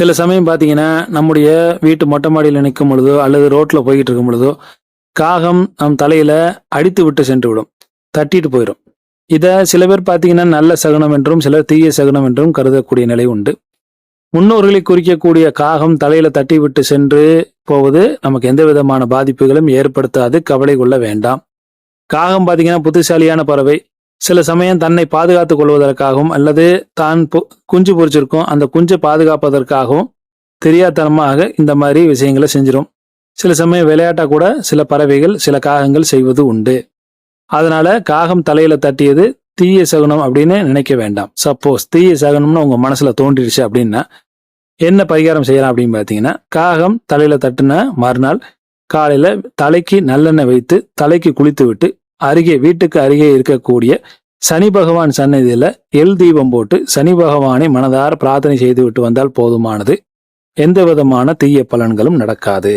சில சமயம் பார்த்தீங்கன்னா நம்முடைய வீட்டு மொட்டை மாடியில் நிற்கும் பொழுதோ அல்லது ரோட்டில் போய்கிட்டு இருக்கும் பொழுதோ காகம் நம் தலையில் அடித்து விட்டு சென்று விடும் தட்டிட்டு போயிடும் இதை சில பேர் பார்த்தீங்கன்னா நல்ல சகுனம் என்றும் சிலர் தீய சகுனம் என்றும் கருதக்கூடிய நிலை உண்டு. முன்னோர்களை குறிக்கக்கூடிய காகம் தலையில தட்டி விட்டு சென்று போவது நமக்கு எந்த விதமான பாதிப்புகளும் ஏற்படுத்தாது கவலை கொள்ள வேண்டாம். காகம் பார்த்தீங்கன்னா புத்திசாலியான பறவை. சில சமயம் தன்னை பாதுகாத்துக் கொள்வதற்காகவும் அல்லது தான் பொ- குஞ்சு பொரிச்சிருக்கும் அந்த குஞ்சை பாதுகாப்பதற்காகவும் தெரியாத்தனமாக இந்த மாதிரி விஷயங்களை செஞ்சிடும் சில சமயம் விளையாட்டா கூட சில பறவைகள் சில காகங்கள் செய்வது உண்டு. அதனால காகம் தலையில தட்டியது தீய சகுனம் அப்படின்னு நினைக்க வேண்டாம். சப்போஸ் தீய சகுனம்னு உங்க மனசுல தோன்றிடுச்சு அப்படின்னா என்ன பரிகாரம் செய்யலாம் அப்படின்னு பார்த்தீங்கன்னா காகம் தலையில தட்டுன மறுநாள் காலையில தலைக்கு நல்லெண்ணெய் வைத்து தலைக்கு குளித்து விட்டு அருகே வீட்டுக்கு அருகே இருக்கக்கூடிய சனி பகவான் சன்னதியில எல் தீபம் போட்டு சனி பகவானை மனதார பிரார்த்தனை செய்து விட்டு வந்தால் போதுமானது. எந்த விதமான தீய பலன்களும் நடக்காது.